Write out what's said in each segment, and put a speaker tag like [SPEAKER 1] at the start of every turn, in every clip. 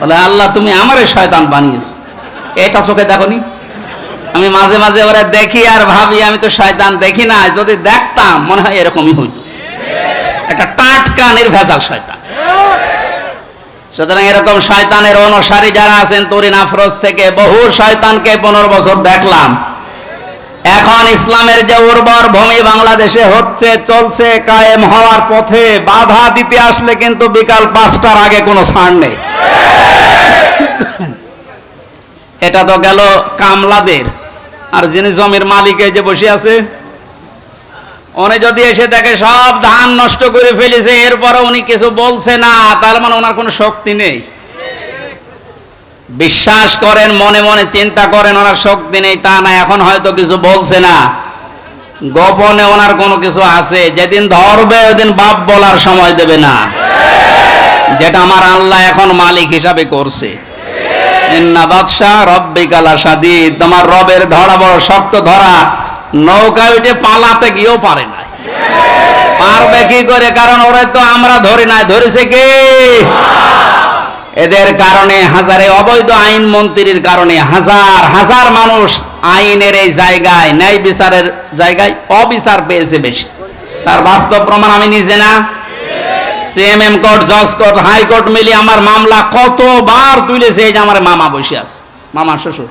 [SPEAKER 1] বলে, আল্লাহ, তুমি আমারে শয়তান বানিয়েছো। এটা চোখে দেখনি? আমি মাঝে মাঝে ওরা দেখি আর ভাবি, আমি তো শয়তান দেখি না, যদি দেখতাম, মনে হয় এরকমই হইতো। একটা টাটকা নির্ভেজাল শয়তান। সুতরাং এরকম শয়তানের অনুসারী যারা আছেন, তরিন আফরোজ থেকে বহু শয়তানকে পনেরো বছর দেখলাম। এখন ইসলামের যে উর্বর ভূমি বাংলাদেশে হচ্ছে, চলছে, কায়েম হওয়ার পথে বাধা দিতে আসলে কিন্তু বিকাল পাঁচটার আগে কোনো ছাড় নেই। এটা তো গেল কামলাদের। আর যিনি জমির মালিক এই যে বসে আছে, উনি যদি এসে দেখে সব ধান নষ্ট করে ফেলেছে এরপরে উনি কিছু বলছে না তার মানে ওনার কোনো শক্তি নেই। বিশ্বাস করেন, মনে মনে চিন্তা করেন, ওনার শক্তি নেই, তা না, এখন হয়তো কিছু বলছে না। গোপনে ওনার কোনো কিছু আছে, যেদিন ধরবে ওদিন বাপ বলার সময় দেবে না। যেটা আমার আল্লাহ এখন মালিক হিসাবে করছে। তোমার রবের ধরা বড় শক্ত ধরা। নৌকা উঠে পালাতে গিয়েও পারে না পারবে কি করে? কারণ ওরা তো আমরা ধরি নাই। ধরেছে কে? এদের কারণে হাজারে অবৈধ আইন মন্ত্রীর কারণে হাজার হাজার মানুষ আইনের এই জায়গায়, ন্যায় বিচারের জায়গায় অবিচার পেয়েছে বেশি। তার বাস্তব প্রমাণ আমি নিজে না। সিএমএম কোর্ট জজ কোর্ট হাইকোর্ট মিলিয়ে আমার মামলা কতবার তুলেছে এই যে আমার মামা বসে আছে, মামা শ্বশুর।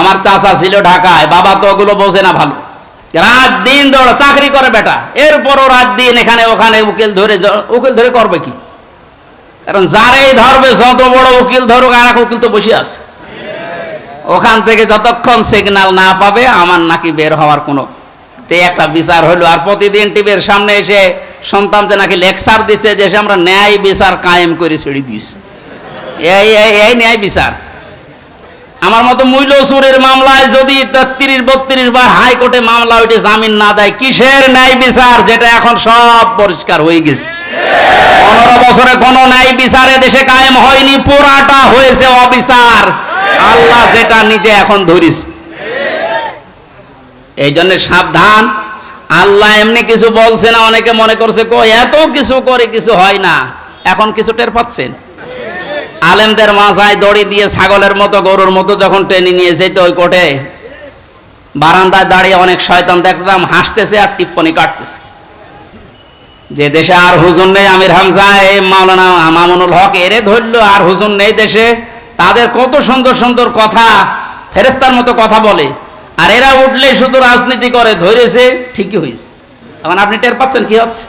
[SPEAKER 1] আমার চাচা ছিল ঢাকায়, বাবা তো ওগুলো বোঝে না ভালো। রাত দিন দৌড়া চাকরি করে বেটা, এরপরও রাত দিন এখানে ওখানে উকিল ধরে উকিল ধরে করবে কি? কারণ যারাই ধরবে, যত বড় উকিল ধরুক, আর এক উকিল তো বসে আছে। ওখান থেকে যতক্ষণ সিগন্যাল না পাবে, আমার নাকি বের হওয়ার কোনো তে একটা বিচার হলো আর প্রতিদিন টিভির সামনে এসে সন্তানকে নাকি লেকচার দিচ্ছে যে আমরা ন্যায় বিচার কায়েম করে ছেড়ে দিস এই ন্যায় বিচার। আমার মতো মূল্য চুরির মামলায় যদি তেত্রিশ, বত্রিশ বার হাইকোর্টে মামলা ওইটি জামিন না দেয়, কিসের ন্যায় বিচার যেটা এখন সব পরিষ্কার হয়ে গেছে? পনেরো বছরে কোনো ন্যায় বিচারে দেশে কায়েম হয়নি, পুরাটা হয়েছে অবিচার। আল্লাহ যেটা নিজে এখন ধরিস এই জন্য সাবধান। আল্লাহ এমনি কিছু বলছে না, অনেকে মনে করছে কো এত কিছু করে কিছু হয় না। এখন কিছু টের পাচ্ছেন? আলেমদের মাথায় দড়ি দিয়ে ছাগলের মতো, গরুর মতো যখন টেনে নিয়ে যেত ওই কোটে, বারান্দায় দাঁড়িয়ে অনেক শয়তান দেখতাম হাসতেছে আর টিপ্পনি কাটতেছে। যে দেশে আর হুজুর নেই, আমির হামজা, এই মাওলানা মামুনুল হক, এরে ধরল আর হুজুর নেই দেশে। তাদের কত সুন্দর সুন্দর কথা ফেরেস্তার মতো কথা বলে। আর এরা উঠলে শুধু রাজনীতি করে, ধরেছে, ঠিকই হয়েছে। এখন আপনি টের পাচ্ছেন কি হচ্ছে?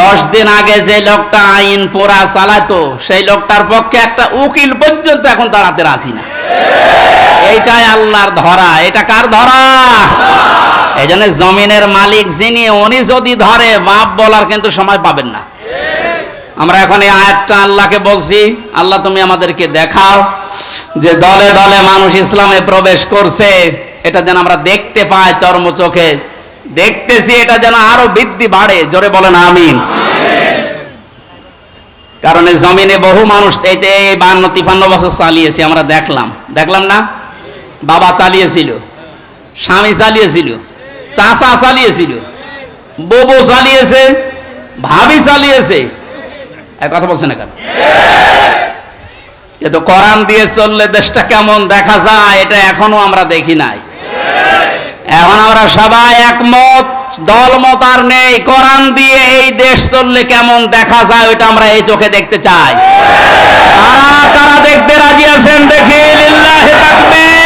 [SPEAKER 1] দশ দিন আগে যে লোকটা আইন পোড়া চালাতো, সেই লোকটার পক্ষে একটা উকিল পর্যন্ত এখন দাঁড়াতে রাজি না। এইটাই আল্লাহর ধরা। এটা কার ধরা? এই জন্য জমিনের মালিক যিনি, উনি যদি ধরে বাপ বলার কিন্তু সময় পাবেন না। আমরা এখন এই আয়াতটা আল্লাহকে বলছি, আল্লাহ তুমি আমাদেরকে দেখাও। যে দলে দলে মানুষ ইসলামে প্রবেশ করছে, এটা যেন আমরা দেখতে পাই চর্ম চোখে। দেখতেছি এটা যেন আরও বৃদ্ধি বাড়ে, জোরে বলেন আমিন। কারণ জমিনে বহু মানুষ এইতে বান্ন, তিপান্ন বছর চালিয়েছে, আমরা দেখলাম। দেখলাম না? বাবা চালিয়েছিল, স্বামী চালিয়েছিল, চাচা চালিয়েছিল ববু চালিয়েছে, ভাবি চালিয়েছে। এক কথা বলছে না কেন কিন্তু কোরআন দিয়ে চললে দেশটা কেমন দেখা যায়, এটা এখনও আমরা দেখি নাই। এখন আমরা সবাই একমত দলমত আর নেই, কোরআন দিয়ে এই দেশ চললে কেমন দেখা যায়, ওইটা আমরা এই চোখে দেখতে চাই। তারা তারা দেখতে রাজি আছেন দেখে, লিল্লাহে তাকবীর।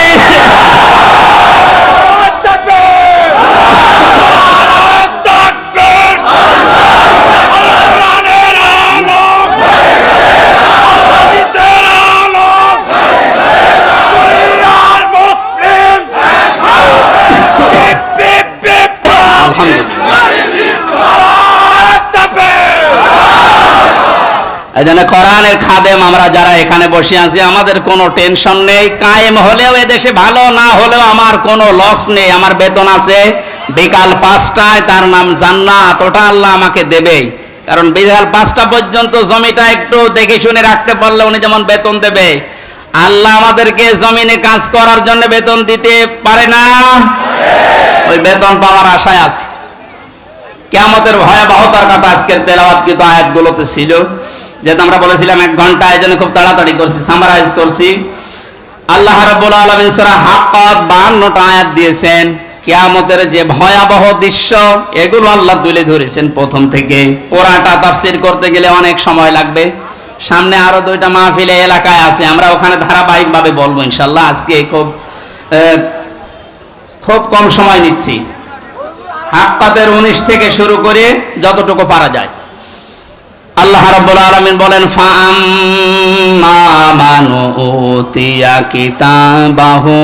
[SPEAKER 1] কোরআনের খাদেম আমরা যারা এখানে বসে আছি, আমাদের কোনো টেনশন নেই। কায়েম হলেও এদেশে ভালো, না হলেও আমার কোনো লস নেই। আমার বেতন আছে বিকাল পাঁচটায়, তার নাম জান্নাত। ওটা আল্লাহ আমাকে দেবেই। কারণ বিকাল পাঁচটা পর্যন্ত জমিটা একটু দেখে শুনে রাখতে পারলে উনি যেমন বেতন দেবে। আল্লাহ আমাদেরকে জমিনে কাজ করার জন্য বেতন দিতে পারে না? ওই বেতন পাওয়ার আশায় আছে। কেমতের ভয়াবহতার কথা আজকের তেলাওয়াতকৃত আয়াতগুলোতে ছিল। যেহেতু আমরা বলেছিলাম এক ঘণ্টা জন্য খুব তাড়াতাড়ি করছি সামারাইজ করছি। আল্লাহ রাব্বুল আলামিন সূরা হাক্কাত 52টা আয়াত দিয়েছেন, কিয়ামতের যে ভয়াবহ দৃশ্য, এগুলো আল্লাহ তুলে ধরেছেন প্রথম থেকে। পুরাটা তাফসীর করতে গেলে অনেক সময় লাগবে। সামনে আরও দুইটা মাহফিলে এলাকায় আছে, আমরা ওখানে ধারাবাহিকভাবে বলব ইনশাআল্লাহ। আজকে খুব খুব কম সময় নিচ্ছি। হাক্কাতের উনিশ থেকে শুরু করে যতটুকু পারা যায়। আল্লাহ রাব্বুল আলামিন বলেন, ফাআম্মা মান উতিয়া কিতাবাহু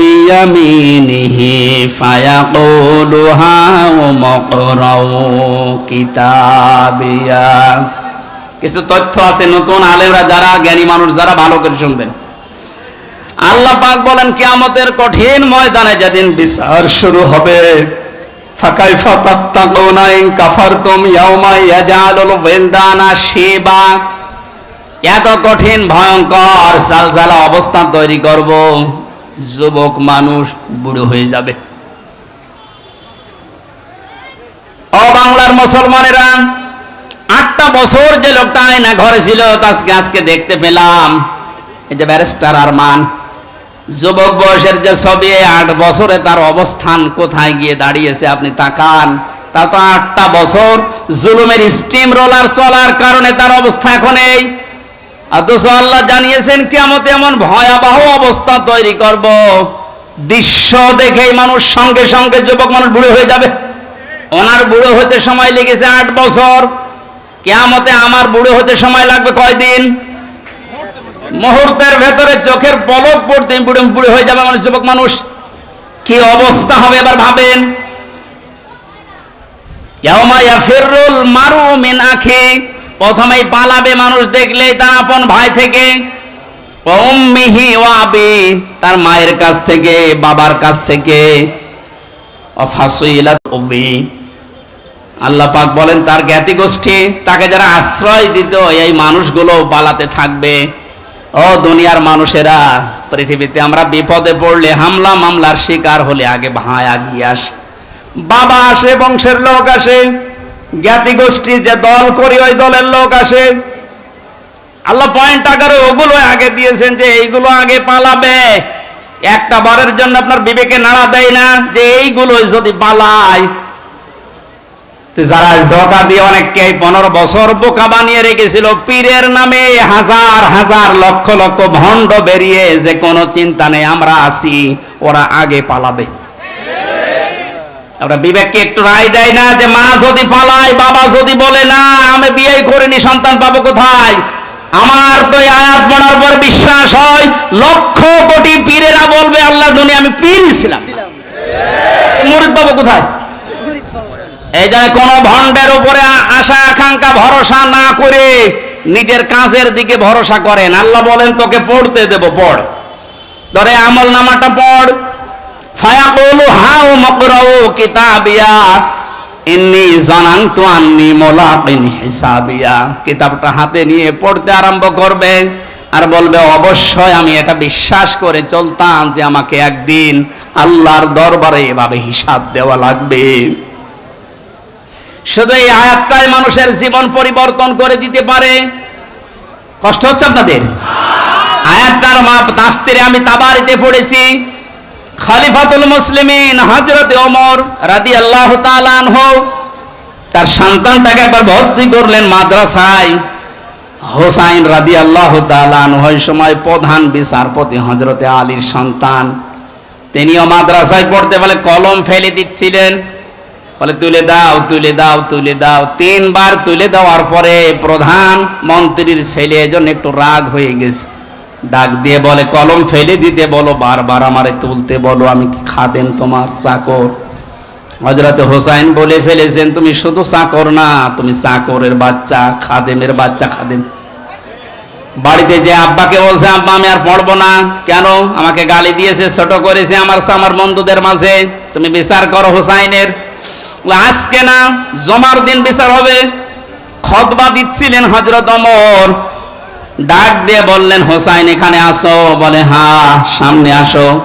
[SPEAKER 1] বিয়ামিনিহি ফায়াকুলু হাউ মাকরাউ কিতাবিয়া. কিছু তথ্য আছে, নতুন আলেমরা যারা জ্ঞানী মানুষ, যারা ভালো করে শুনবেন। আল্লাহ পাক বলেন, কিয়ামতের কঠিন ময়দানে যেদিন বিচার শুরু হবে ইয়াউমা ইয়াজালুল ওয়েলদানা শিবা। এত কঠিন, ভয়ঙ্কর অবস্থা তৈরি করব, যুবক মানুষ বুড়ো হয়ে যাবে। ও বাংলার মুসলমানেরা, আটটা বছর যে লোকটা আয়না ঘরে ছিল আজকে আজকে দেখতে পেলাম, এই যে ব্যারিস্টার আরমান। যুবক বয়সের যে ছবি আট বছরে তার অবস্থান কোথায় গিয়ে দাঁড়িয়েছে আপনি তাকান। তা তো আটটা বছর জুলুমের স্টিম রোলার চলার কারণে তার অবস্থা এখন এই। অথচ আল্লাহ জানিয়েছেন কেমন এমন ভয়াবহ অবস্থা তৈরি করব। দৃশ্য দেখেই মানুষ সঙ্গে সঙ্গে যুবক মানুষ বুড়ো হয়ে যাবে। ওনার বুড়ো হতে সময় লেগেছে আট বছর। কেয়ামতে আমার বুড়ো হতে সময় লাগবে কয়দিন? মুহূর্তের ভেতরে চোখের পলক পড়তে বুড়ো বুড়ো হয়ে যাবে মানুষ যুবক মানুষ। কি অবস্থা হবে এবার ভাবেন? মিন প্রথমেই পালাবে মানুষ দেখলেই তার আপন ভাই থেকে। তার মায়ের কাছ থেকে, বাবার কাছ থেকে। আল্লাহ পাক বলেন, তার জ্ঞাতি গোষ্ঠী তাকে যারা আশ্রয় দিত, এই মানুষগুলো পালাতে থাকবে। ও দুনিয়ার মানুষেরা, পৃথিবীতে আমরা বিপদে পড়লে হামলা মামলার শিকার হলে আগে ভাই আগিয়ে আসে। বাবা আসে, বংশের লোক আসে। জ্ঞাতি গোষ্ঠী যে দল করি, ওই দলের লোক আসে। আল্লাহ পয়েন্ট আকারে ওগুলো আগে দিয়েছেন যে এইগুলো আগে পালাবে। একটা বারের জন্য আপনার বিবেকে নাড়া দেয় না যে এইগুলো যদি পালায় যারা ধোকা দিয়ে অনেককে পনেরো বছর বোকা বানিয়ে রেখেছিল, পীরের নামে হাজার হাজার লক্ষ লক্ষ ভণ্ড বেরিয়ে যে কোনো চিন্তা নেই, আমরা আছি, ওরা আগে পালাবে। আমরা বিবেককে একটু রায় দেয় না যে মা যদি পালায়, বাবা যদি বলে, না, আমি বিয়ে করিনি, সন্তান পাবো কোথায়? আমার তো আয়াত পড়ার পর বিশ্বাস হয়, লক্ষ কোটি পীরেরা বলবে, আল্লাহ দুনিয়া আমি পীর ছিলাম। মুরিদ পাবো কোথায়? এই জন্য কোন ভণ্ডের উপরে আশা, আকাঙ্ক্ষা, ভরসা না করে নিজের কাজের দিকে ভরসা করেন। আল্লাহ বলেন, তোকে পড়তে দেব, পড়। ধরে আমল নামাটা পড়। ফায়াকুলু হাউ মাকরাউ কিতাবিয়া, ইন্নি জানানতু আন্নি মুলাকিন হিসাবিয়া। কিতাবটা হাতে নিয়ে পড়তে আরম্ভ করবে আর বলবে, অবশ্যই আমি এটা বিশ্বাস করে চলতাম যে আমাকে একদিন আল্লাহর দরবারে এভাবে হিসাব দেওয়া লাগবে। শুধু এই আয়াতটাই মানুষের জীবন পরিবর্তন করে দিতে পারে। কষ্ট হচ্ছে আপনাদের? আয়াতটার মাপ তাফসিরে আমি তাবারিতে পড়েছি। খলিফাতুল মুসলিমিন হযরত ওমর রাদিয়াল্লাহু তাআলা আনহু তার সন্তানটাকে একবার ভর্তি করলেন মাদ্রাসায়। হোসাইন রাদিয়াল্লাহু তাআলা আনহু ওই সময় প্রধান বিচারপতি হযরতে আলীর সন্তান। তিনিও মাদ্রাসায় পড়তে বলে কলম ফেলে দিচ্ছিলেন। বলে, তুলে দাও তুলে দাও তুলে দাও। তিনবার তুলে দেওয়ার পরে প্রধান মন্ত্রীর ছেলে এজন্য একটু রাগ হয়ে গেছে। ডাক দিয়ে বলে, কলম ফেলে দিতে বলো, বারবার আমারে তুলতে বলো, আমি কি খাদেম তোমার চাকর? হজরত হোসাইন বলে ফেলেছেন, তুমি শুধু চাকর না, তুমি চাকরের বাচ্চা, খাদেমের বাচ্চা, খাদেম। বাড়িতে যে আব্বাকে বলছে, আব্বা, আমি আর পড়ব না। কেন? আমাকে গালি দিয়েছে, ছোট করেছে আমার আমার বন্ধুদের মাঝে। তুমি বিচার করো হোসাইনের। আজকে না জমার দিন বিচার হবে। খতবা দিচ্ছিলেন হজরত অমর ডাক দিয়ে বললেন, হোসাইন, এখানে আসো। বলে, হা, সামনে আসো।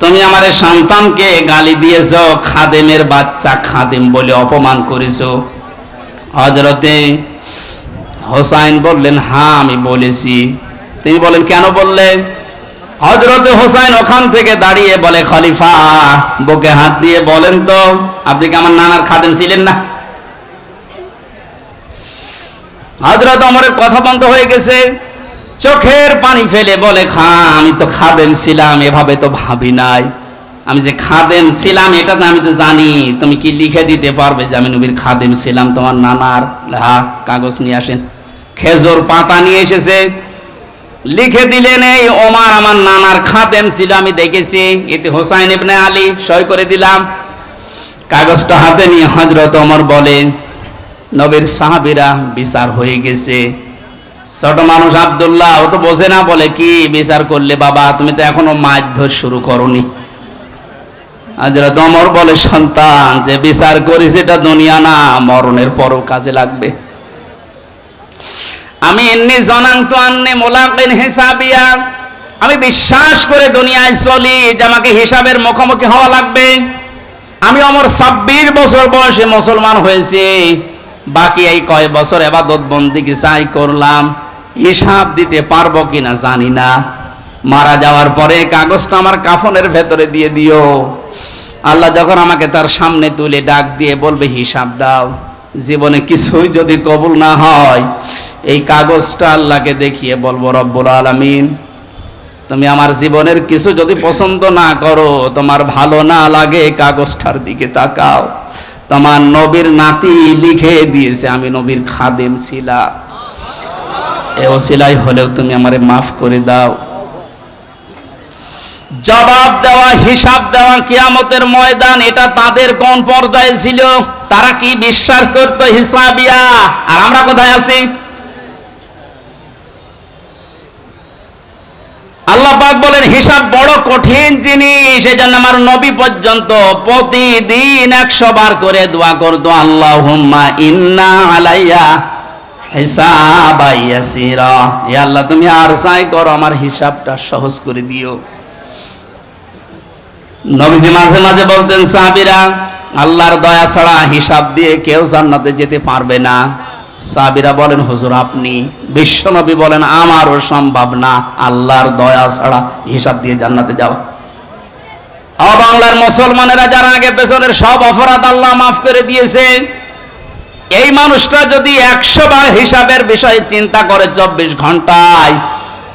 [SPEAKER 1] তুমি আমার সন্তানকে গালি দিয়েছ, খাদেমের বাচ্চা খাদেম বলে অপমান করেছ। হজরতে হোসাইন বললেন হ্যাঁ আমি বলেছি। তিনি বলেন, কেন বললে? হজরতে হোসাইন ওখান থেকে দাঁড়িয়ে বলে, খলিফা, বুকে হাত দিয়ে বলেন তো, আপনি কি আমার নানার খাদেম ছিলেন না? হজরত অমরের কথা বন্ধ হয়ে গেছে। চোখের পানি ফেলে বলে, খা, আমি তো খাদেম ছিলাম, এভাবে তো ভাবি নাই। আমি যে খাদেম ছিলাম এটা তো আমি তো জানি, তুমি কি লিখে দিতে পারবে যে আমি নবীর খাদেম ছিলাম তোমার নানার? হা কাগজ নিয়ে আসেন। খেজুর পাতা নিয়ে এসেছে। লিখে দিলেন, এই ওমার আমার নানার খাদেম ছিল আমি দেখেছি। এতে হোসাইন ইবনে আলী সই করে দিলাম। কাগজটা হাতে নিয়ে হজরত ওমর বলেন নবীর সাহাবিরা বিচার হয়ে গেছে। ছোট মানুষ আবদুল্লাহ, ও তো বোঝে না, বলে কি বিচার করলে বাবা, তুমি তো এখনও মারধর শুরু করনি। হজরত ওমর বলে, সন্তান, যে বিচার করিস এটা দুনিয়া না, মরণের পরও কাজে লাগবে। আমি এমনি জনান্ত, আন্নে মোলাকিন হিসাবিয়া। আমি বিশ্বাস করে দুনিয়ায় চলি, যে আমাকে হিসাবের মুখোমুখি হওয়া লাগবে। আমি আমার ছাব্বিশ বছর বয়সে মুসলমান হয়েছি। বাকি এই কয় বছর এবাদত বন্দিকে চাই করলাম? হিসাব দিতে পারব কিনা জানি না। মারা যাওয়ার পরে কাগজটা আমার কাফনের ভেতরে দিয়ে দিও। আল্লাহ যখন আমাকে তার সামনে তুলে ডাক দিয়ে বলবে, হিসাব দাও। জীবনে কিছুই যদি কবুল না হয় এই কাগজটা আল্লাহকে দেখিয়ে বলব, রব্বুল আলামিন, তুমি আমার জীবনের কিছু যদি পছন্দ না করো, তোমার ভালো না লাগে কাগজটার দিকে তাকাও। তোমার নবীর নাতি লিখে দিয়েছে, আমি নবীর খাদেম ছিলাম এ ওসিলাই হলেও তুমি আমারে মাফ করে দাও। জবাব দেওয়া, হিসাব দেওয়া, কিয়ামতের ময়দান, এটা তাদের কোন পর্যায়ে ছিল? তারা কি বিশ্বাস করতো হিসাবিয়া? আর আমরা কোথায় আছি? আল্লাহ বলেন, হিসাব বড় কঠিন জিনিস এই জন্য আমার নবী পর্যন্ত প্রতিদিন একশো বার করে দোয়া করতো আল্লাহ ইন্না আলাইয়া হিসাব আল্লাহ, তুমি আর চাই করো, আমার হিসাবটা সহজ করে দিও। নবীজি মাঝে মাঝে বলতেন আল্লাহর দয়া ছাড়া হিসাব দিয়ে কেউ জান্নাতে যেতে পারবে না। সাহাবীরা বলেন, হুজুর, আপনি বিশ্বনবী বলেন, আমারও সম্ভব না। আল্লাহর দয়া ছাড়া হিসাব দিয়ে জান্নাতে যাওয়া। বাংলার মুসলমানেরা যারা আগে পেছনের সব অপরাধ আল্লাহ মাফ করে দিয়েছে, এই মানুষটা যদি একশো বার হিসাবের বিষয়ে চিন্তা করে চব্বিশ ঘন্টায়,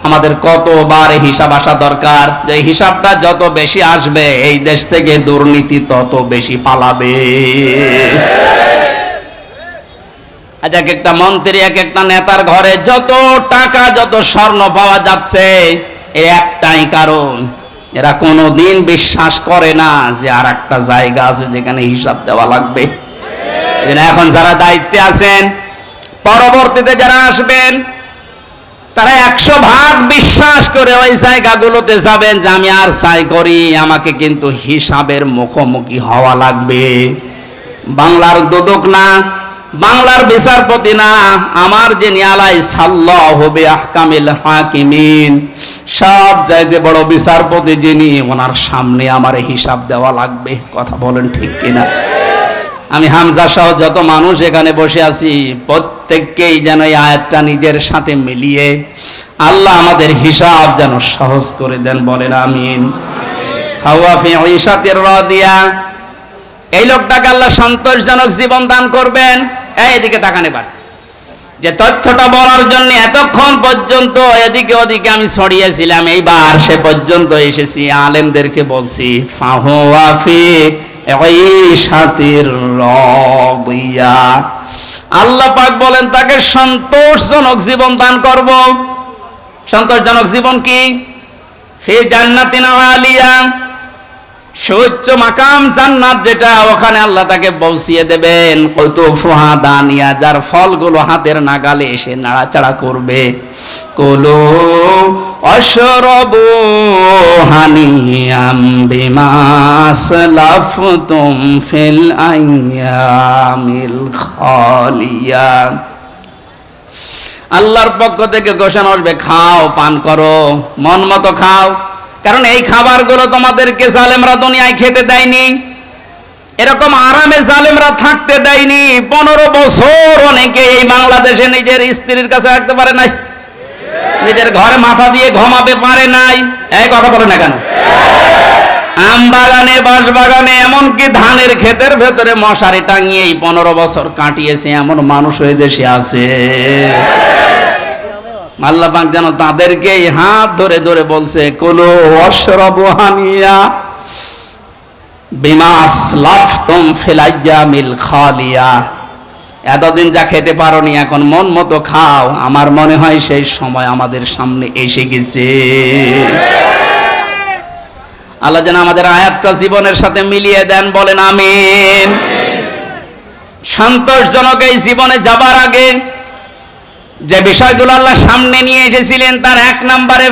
[SPEAKER 1] আমাদের কতবার হিসাব আসা দরকার? যে হিসাবটা যত বেশি আসবে, এই দেশ থেকে দুর্নীতি তত বেশি পালাবে। আজ এক একটা মন্ত্রী, এক একটা নেতার ঘরে যত টাকা, যত স্বর্ণ পাওয়া যাচ্ছে একটাই কারণ। এরা কোনোদিন বিশ্বাস করে না যে আর একটা জায়গা আছে যেখানে হিসাব দেওয়া লাগবে। এখন যারা দায়িত্বে আছেন, পরবর্তীতে যারা আসবেন, তারা একশো ভাগ বিশ্বাস করে ওই জায়গাগুলোতে যাবেন যে আমি আর চাই করি, আমাকে কিন্তু হিসাবের মুখোমুখি হওয়া লাগবে। বাংলার দুদক না বাংলার বিচারপতি না, আমার যে নিয়ালাই সাল্লাহ হবে আহকামিল হাকিমিন, সব চাইতে বড় বিচারপতি যিনি, ওনার সামনে আমার হিসাব দেওয়া লাগবে, কথা বলেন ঠিক কিনা? আমি হামজা সহ যত মানুষ এখানে বসে আছি, প্রত্যেককেই যেন এই আয়াতটা নিজের সাথে মিলিয়ে আল্লাহ আমাদের হিসাব যেন সহজ করে দেন, বলেন আমিন। এই লোকটাকে আল্লাহ সন্তোষজনক জীবন দান করবেন। এদিকে তাকানে পারে যে তথ্যটা বলার জন্য এতক্ষণ পর্যন্ত এদিকে ওদিকে আমি ছড়িয়েছিলাম, এইবার সে পর্যন্ত এসেছি। আলেমদেরকে বলছি ফাহুয়াফি আল্লাহ পাক বলেন, তাকে সন্তোষজনক জীবন দান করব। সন্তোষজনক জীবন কি? ফি জান্নাতিন আলিয়া। সুচ্চ মাকাম জান্নাত যেটা, ওখানে আল্লাহ তাকে পৌঁছিয়ে দেবেন। কত ফুহা দানিয়া, যার ফলগুলো হাতের নাগালে এসে নাড়াচাড়া করবে। কলো অশরবু হানিয়াম বিমাস লাফতুম ফিল আইয়ামিল খালিয়া। আল্লাহর পক্ষ থেকে ঘোষণা আসবে, খাও, পান করো, মন মতো খাও। কারণ এই খাবারগুলো তোমাদেরকে জালেমরা দুনিয়ায় খেতে দেয়নি। এরকম আরামে জালেমরা থাকতে দেয়নি। পনেরো বছর অনেকে এই বাংলাদেশে নিজের স্ত্রীর কাছে রাখতে পারে নাই। নিজের ঘরে মাথা দিয়ে ঘমাতে পারে নাই। এই কথা বলে না কেন? আম বাগানে, বাঁশ বাগানে, এমনকি ধানের ক্ষেতের ভেতরে মশারি টাঙিয়ে এই পনেরো বছর কাটিয়েছে এমন মানুষ ওই দেশে আছে। আল্লাহ পাক যেন তাদেরকে হাত ধরে ধরে বলছে, কুলু অশরাবু হানিয়া বিমাস লাফতুম ফিলাইয়া মিল খালিয়া। এতদিন যা খেতে পারোনি, এখন মন মতো খাও। আমার মনে হয় সেই সময় আমাদের সামনে এসে গেছে। আল্লাহ যেন আমাদের আয়াতটা জীবনের সাথে মিলিয়ে দেন, বলেন আমিন। সন্তোষজনক এই জীবনে যাবার আগে যে বিষয়গুলো আল্লাহ সামনে নিয়ে এসেছিলেন, তার এক নম্বরে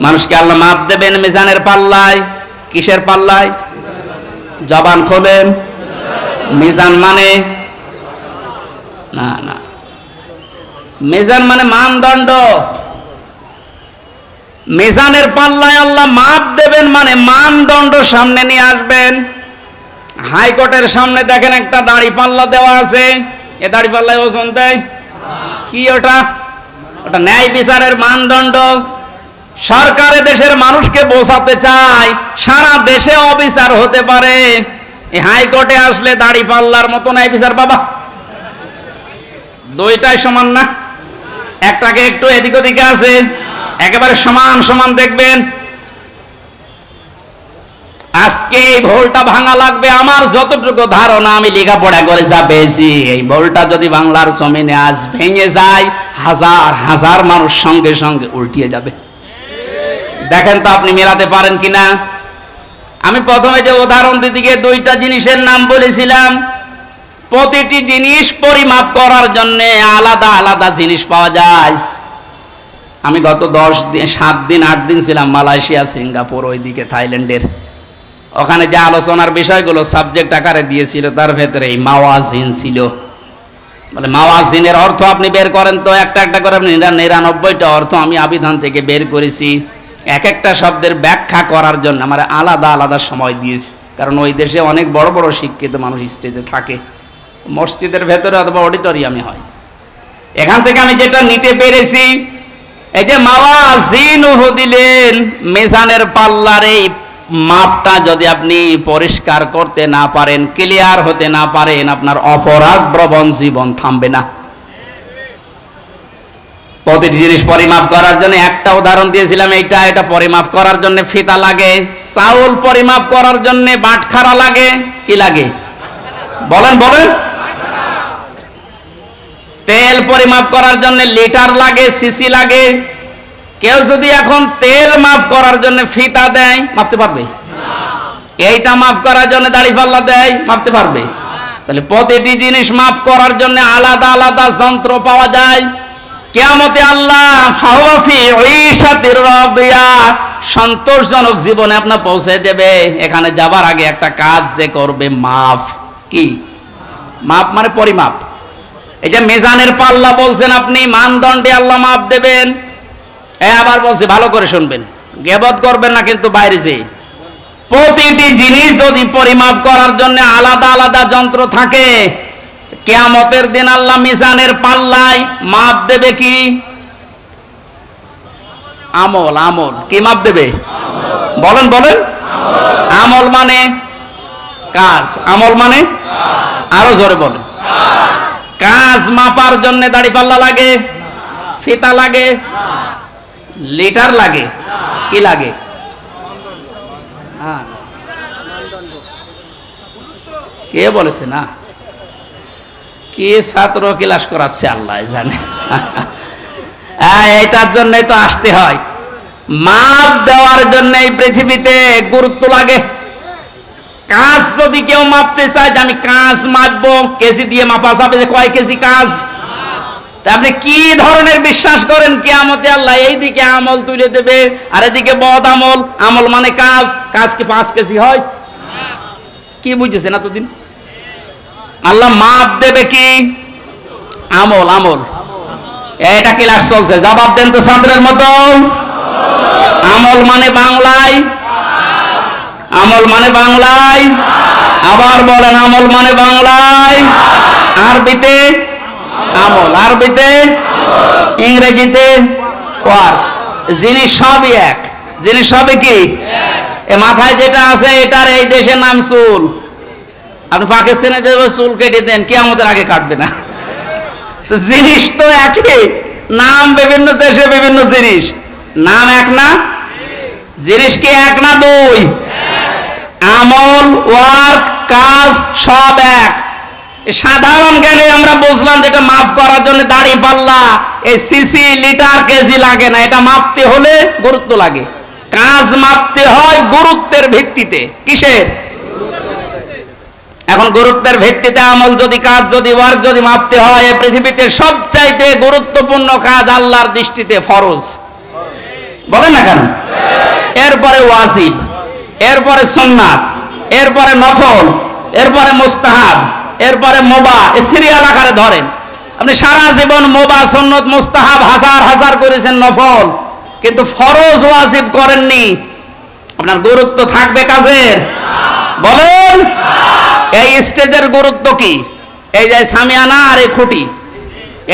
[SPEAKER 1] মানুষকে আল্লাহ মাপ দেবেন মিজানের পাল্লায়। কিসের পাল্লায়? জবান খোলেন মিজান মানে? না না। মিজান মানে মানদণ্ড। মিজানের পাল্লায় আল্লাহ মাপ দেবেন মানে মানদণ্ড সামনে নিয়ে আসবেন। হাইকোর্টের সামনে দেখেন একটা দাড়ি পাল্লা দেওয়া আছে। এ দাড়ি পাল্লায় ওজন দেয়। কি ওটা? ওটা ন্যায় বিচারের মানদণ্ড। সরকারে দেশের মানুষকে বোঝাতে চায়, সারা দেশে অবিচার হতে পারে। এই হাইকোর্টে আসলে দাড়ি পাল্লার মতো ন্যায় বিচার বাবা। দুইটাই সমান না? একটাকে একটু এদিক ওদিকে আছে। একেবারে সমান সমান দেখবেন। আজকে এই ভোলটা ভাঙা লাগবে, আমার যতটুকু ধারণা, আমি লেখাপড়া করে যা পেয়েছি। এই ভোলটা যদি বাংলার জমিনে আজ ভেঙে যায়, হাজার হাজার মানুষ সঙ্গে সঙ্গে উল্টিয়ে যাবে। দেখেন তো আপনি মেলাতে পারেন কিনা? আমি প্রথমে যে উদাহরণ দিতে গিয়ে দুইটা জিনিসের নাম বলেছিলাম। প্রতিটি জিনিস পরিমাপ করার জন্য আলাদা আলাদা জিনিস পাওয়া যায়। আমি গত দশ দিন, সাত দিন, আট দিন ছিলাম মালয়েশিয়া, সিঙ্গাপুর, ওইদিকে থাইল্যান্ডের। ওখানে যে আলোচনার বিষয়গুলো সাবজেক্ট আকারে দিয়েছিল, তার ভেতরে এই মাওয়াজিন ছিল। বলে, মাওয়াজিনের অর্থ আপনি বের করেন তো, একটা একটা করে আপনি নিরানব্বইটা অর্থ আমি আবিধান থেকে বের করেছি। এক একটা শব্দের ব্যাখ্যা করার জন্য আমার আলাদা আলাদা সময় দিয়েছি। কারণ ওই দেশে অনেক বড় বড় শিক্ষিত মানুষ স্টেজে থাকে। মসজিদের ভেতরে অথবা অডিটোরিয়ামে হয়। এখান থেকে আমি যেটা নিতে পেরেছি এই যে মাওয়া জিনুহ দিলেন, মেজানের পাল্লার এই মাপটা যদি আপনি পরিষ্কার করতে না পারেন, ক্লিয়ার হতে না পারেন, আপনার অপরাধ প্রবণ জীবন থামবে না। প্রতিটি জিনিস পরিমাপ করার জন্য একটা উদাহরণ দিয়েছিলাম, এইটা, এটা পরিমাপ করার জন্য ফিতা লাগে, চাউল পরিমাপ করার জন্য বাটখারা লাগে, কি লাগে? বলেন বলেন। তেল পরিমাপ করার জন্য লিটার লাগে, সিসি লাগে। কেউ যদি এখন তেল মাফ করার জন্য ফিতা দেয়, মাপতে পারবে? এইটা মাফ করার জন্য দাড়ি পাল্লা দেয়, মাপতে পারবে? তাহলে প্রতিটি জিনিস মাফ করার জন্য আলাদা আলাদা যন্ত্র পাওয়া যায়। কেয়ামতে আল্লাহ সন্তোষজনক জীবনে আপনার পৌঁছে দেবে। এখানে যাবার আগে একটা কাজ যে করবে, মাফ। কি? মাপ মানে পরিমাপ। এই যে মেজানের পাল্লা বলছেন আপনি, মানদণ্ডে আল্লাহ মাপ দেবেন। এ আবার বলছি, ভালো করে শুনবেন। গেবত করবেন না কিন্তু বাইরে যেয়ে। প্রতিটি জিনিস যদি পরিমাপ করার জন্য আলাদা আলাদা যন্ত্র থাকে, কেয়ামতের দিন আল্লাহ মিজানের পাল্লায় মাপ দেবে কি? আমল আমল। কি মাপ দেবে? বলেন বলেন। আমল মানে কাজ। আমল মানে আরও জোরে বলেন। কাজ মাপার জন্য দাড়ি পাল্লা লাগে? ফিতা লাগে? লিটার লাগে? কি লাগে? হ্যাঁ। কে বলেছে না? কি ছাত্র ক্লাস করাচ্ছে আল্লাহ জানে। হ্যাঁ, এটার জন্যই তো আসতে হয়। মাপ দেওয়ার জন্য এই পৃথিবীতে গুরুত্ব লাগে। কাজ যদি কেউ মাপতে চায় যে আমি কাজ মাপবো, কেজি দিয়ে মাপা যাবে যে কয় কেজি কাজ? আপনি কি ধরনের বিশ্বাস করেন? কেয়ামতে আল্লাহ এইদিকে আমল তুলে দেবে, আর এদিকে বদ আমল। আমল মানে কাজ। কাজ কি পাঁচ কেজি হয়? কি বুঝেছেন এতদিন? আল্লাহ মাপ দেবে কি? আমল আমল। এটা ক্লাস চলছে। জবাব দেন তো ছাত্রের মতো। আমল মানে বাংলায় আমল মানে বাংলায়। আবার বলেন, আমল মানে বাংলায়। আরবিতে আমল, আরবিতে ইংরেজিতে জিনিস সবই এক জিনিস সবই কি? মাথায় যেটা আছে, এটার এই দেশের নাম চুল। আপনি পাকিস্তানে যে চুল কেটে দেন কে আমাদের আগে কাটবে না। তো জিনিস তো একই, নাম বিভিন্ন দেশে বিভিন্ন জিনিস। নাম এক না? জিনিস কি এক না দুই? আমল ওয়ার্ক কাজ সব এক। সাধারণ জ্ঞানে আমরা বুঝলাম যেটা মাফ করার জন্য দাড়ি পাল্লা এই সিসি লিটার কেজি লাগে না, এটা মাপতে হলে গুরুত্ব লাগে। কাজ মাপতে হয় গুরুত্বের ভিত্তিতে। কিসের? এখন গুরুত্বের ভিত্তিতে আমল যদি, কাজ যদি ওয়ার্ক যদি মাপতে হয় এই পৃথিবীতে সবচাইতে গুরুত্বপূর্ণ কাজ আল্লাহর দৃষ্টিতে ফরজ। বলেন না কেন? এরপরে ওয়াজিব। এরপরে সুন্নাত, এরপরে নফল, এরপরে মুস্তাহাব, এরপরে মোবা, এ সিরিয়াল আকারে ধরেন। আপনি সারা জীবন মোবা, সুন্নত, মুস্তাহাব হাজার হাজার করেছেন নফল, কিন্তু ফরজ ওয়াজিব করেননি। আপনার গুরুত্ব থাকবে কাজের। বলেন, এই স্টেজের গুরুত্ব কি? এই যে সামিয়ানা আর এই খুঁটি,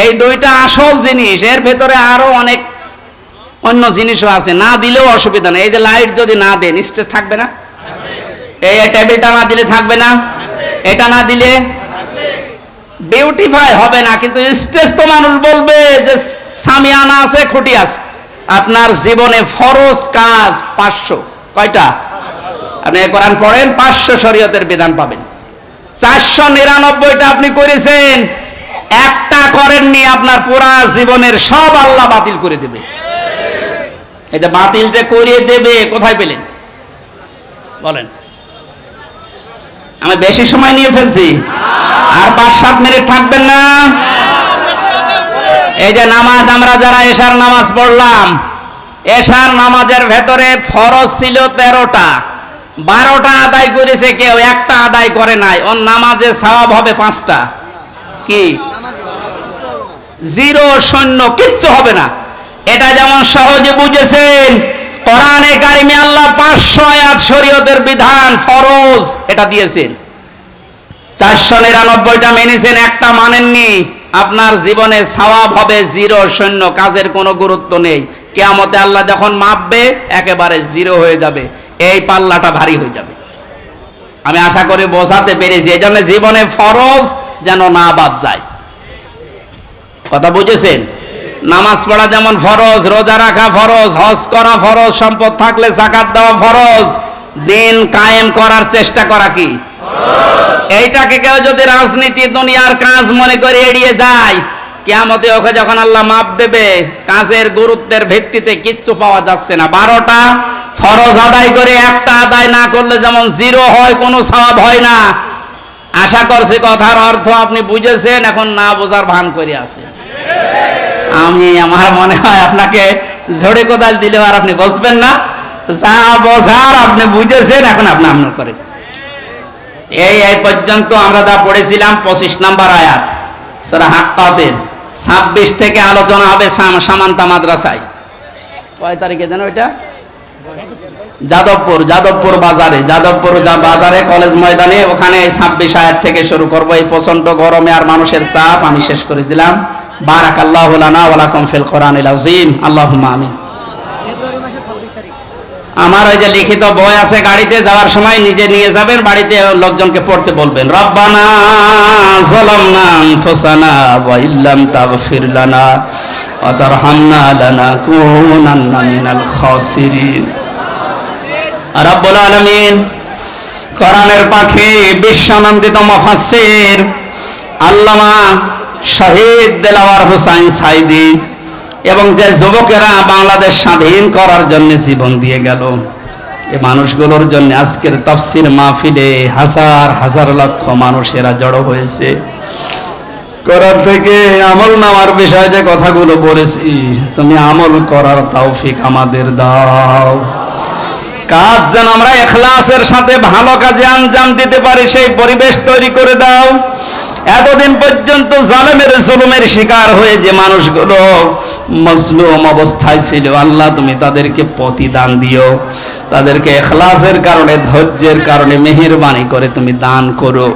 [SPEAKER 1] এই দুইটা আসল জিনিস, এর ভেতরে আরও অনেক অন্য জিনিসও আছে, না দিলেও অসুবিধা নেই। এই যে লাইট যদি না দেন স্টেজ থাকবে না? এই টেবিলটা না দিলে থাকবে না? এটা না দিলে বিউটিফাই হবে না, কিন্তু স্টেজ তো মানুষ বলবে যে সামিয়ানা আছে, খুঁটি আছে। আপনার জীবনে ফরজ কাজ পাঁচশো। কয়টা? আপনি কোরআন পড়েন, পাঁচশো শরীয়তের বিধান পাবেন। চারশো নিরানব্বইটা আপনি করেছেন, একটা করেননি, আপনার পুরা জীবনের সব আল্লাহ বাতিল করে দেবে। এটা বাতিল যে করিয়ে দেবে, কোথায় পেলেন? বলেন। আমি বেশি সময় নিয়ে ফেলছি। আর পাঁচ, সাত মিনিট থাকবেন না। এই যে নামাজ, আমরা যারা এশার নামাজ পড়লাম, এশার নামাজের ভেতরে ফরজ ছিল তেরোটা। বারোটা আদায় করেছে কেউ, একটা আদায় করে নাই। ওর নামাজে সওয়াব হবে পাঁচটা। কি? জিরো, শূন্য, কিচ্ছু হবে না। এটা যেমন সহজে বুঝেছেন, কোরআনে কারিমে আল্লাহ পাঁচশো আয়াত শরীয়তের বিধান, ফরজ, এটা দিয়েছেন। চারশো নিরানব্বইটা মেনেছেন, একটা মানেননি, আপনার জীবনে সওয়াব হবে জিরো, শূন্য, কাজের কোনো গুরুত্ব নেই। কেয়ামতে আল্লাহ যখন মাপবে, একেবারে জিরো হয়ে যাবে, এই পাল্লাটা ভারী হয়ে যাবে। আমি আশা করি বোঝাতে পেরেছি, এই জন্য জীবনে ফরজ যেন না বাদ যায়। কথা বুঝেছেন? নামাজ পড়া যেমন ফরজ, রোজা রাখা ফরজ, হজ করা ফরজ, সম্পদ থাকলে জাকাত দেওয়া ফরজ। দিন কায়েম করার চেষ্টা করা কি? এইটাকে কেউ যদি রাজনীতি, দুনিয়ার কাজ মনে করে এড়িয়ে যায়, কেয়ামতে ওকে যখন আল্লাহ মাপ দেবে, কাজের গুরুত্বের ভিত্তিতে কিচ্ছু পাওয়া যাচ্ছে না। বারোটা, ফরজ আদায় করে একটা আদায় না করলে যেমন জিরো হয়, কোনো সওয়াব হয় না। আশা করছি কথার অর্থ আপনি বুঝেছেন, এখন না বোঝার ভান করে আছেন। আমি, আমার মনে হয় আপনাকে ঝড়ে কোদাল দিলে আর আপনি বসবেন না। যা বোঝার আপনি বুঝেছেন, এখন আপনি আমল করেন। এই এই পর্যন্ত আমরা যা পড়েছিলাম, পঁচিশ নাম্বার আয়াত সেটা হাক্কাতের ছাব্বিশ থেকে আলোচনা হবে সাম- সামান্তা মাদ্রাসায়। কয় তারিখে জানো এটা যাদবপুর যাদবপুর বাজারে, যাদবপুর যা বাজারে, কলেজ ময়দানে, ওখানে ছাব্বিশ আয়াত থেকে শুরু করব। এই প্রচণ্ড গরমে আর মানুষের চাপ, আমি শেষ করে দিলাম। বারাক আল্লাহ লানা ওয়ালাকুম ফিল কোরআনিল আযীম। আমিন। আমার ওই যে লিখিত বই আছে, গাড়িতে যাওয়ার সময় নিজে নিয়ে যাবেন, বাড়িতে লোকজনকে পড়তে বলবেন, রব্বানা আনফুসানা ওয়া তারহামনা মিনাল খাসিরিন। রব্বুল আলামিন কোরআনের পাখি বিশ্বনন্দিত মুফাসসির আল্লামা শহীদ দেলাওয়ার হোসাইন সাইদি এবং যে যুবকেরা বাংলাদেশ স্বাধীন করার জন্য জীবন দিয়ে গেল, এ মানুষগুলোর জন্য আজকের তাফসির মাহফিলে হাজার হাজার লক্ষ মানুষেরা জড়ো হয়েছে। করার থেকে আমল নামার বিষয়ে যে কথাগুলো বলেছি, তুমি আমল করার তৌফিক আমাদের দাও। কাজ যেন আমরা এখলাসের সাথে ভালো কাজে আঞ্জাম দিতে পারি, সেই পরিবেশ তৈরি করে দাও। এতদিন পর্যন্ত জালেমের জুলুমের শিকার হয়ে যে মানুষগুলো মজলুম অবস্থায় ছিল, আল্লাহ তুমি তাদেরকে প্রতিদান দিও। তাদেরকে এখলাসের কারণে, ধৈর্যের কারণে, মেহেরবানি করে তুমি দান করো।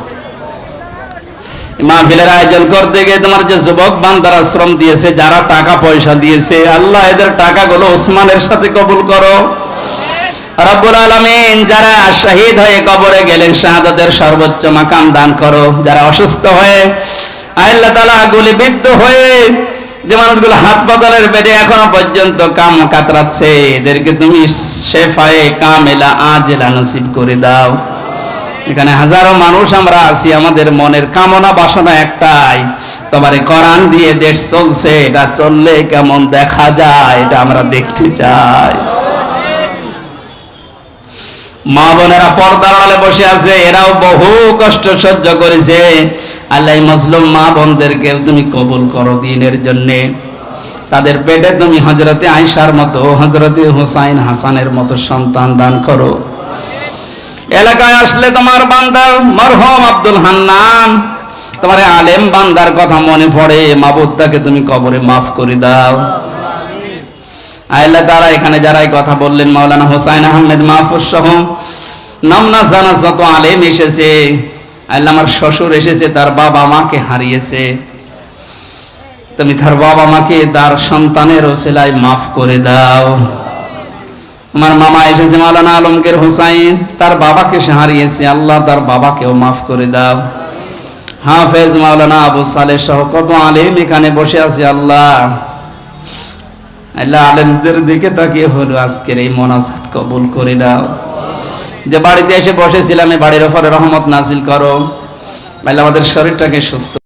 [SPEAKER 1] মাহফিলের আয়োজন করতে গিয়ে তোমার যে যুবক বান্দারা শ্রম দিয়েছে, যারা টাকা পয়সা দিয়েছে, আল্লাহ এদের টাকাগুলো ওসমানের সাথে কবুল করো। রব্বুল আলামিন, যারা শহীদ হয়ে কবরে গেলেন, শাহাদাতের সর্বোচ্চ মাকাম দান করো। যারা অসুস্থ হয়ে আল্লাহ তাআলা গুলিবিদ্ধ হয়ে যে মানুষগুলো হাত পাতালের বেডে এখনও পর্যন্ত কাম কাতরাচ্ছে, এদেরকে তুমি শেফায়ে কামেলা আজেলা নসিব করে দাও। এখানে হাজারো মানুষ আমরা আছি, আমাদের মনের কামনা বাসনা একটাই, তোমার এই কোরআন দিয়ে দেশ চলছে, এটা চললে কেমন দেখা যায়, এটা আমরা দেখতে চাই। মা বোনেরা পর্দার আড়ালে বসে আছে, এরাও বহু কষ্ট সহ্য করেছে। আল্লাহ মজলুম মা বোনদেরকে তুমি কবুল করো দিনের জন্যে। তাদের পেটে তুমি হজরতে আয়সার মতো হজরতে হুসাইন হাসানের মতো সন্তান দান করো। এলাকায় আসলে তোমার বান্দা মরহম আব্দুল হান্নান, তোমার আলেম বান্দার কথা মনে পড়ে মাবুদ্দাকে তুমি কবরে মাফ করে দাও। আল্লাহ তারা এখানে যারা এই কথা বললেন, মাওলানা হোসাইন আহমেদ মাহফুজ সহ নামনা জানা যত আলেম এসেছে আমার শ্বশুর এসেছে, তার বাবা মাকে হারিয়েছে। তুমি তার বাবা মাকে, তার সন্তানের ওসিলায় মাফ করে দাও। আমার মামা এসেছে, মাওলানা আলমগীর হোসাইন, তার বাবাকে সে হারিয়েছে, আল্লাহ তার বাবাকেও মাফ করে দাও। হাফেজ মাওলানা আবু সালেহ সহ কত আলেম এখানে বসে আছে, আল্লাহ। আল্লাহ আলেমদের দিকে তাকিয়ে হলো, আজকের এই মোনাজাত কবুল করে দাও যে বাড়িতে এসে বসেছিলাম এই বাড়ির ওপরে রহমত নাজিল করো। আল্লাহ আমাদের শরীরটাকে সুস্থ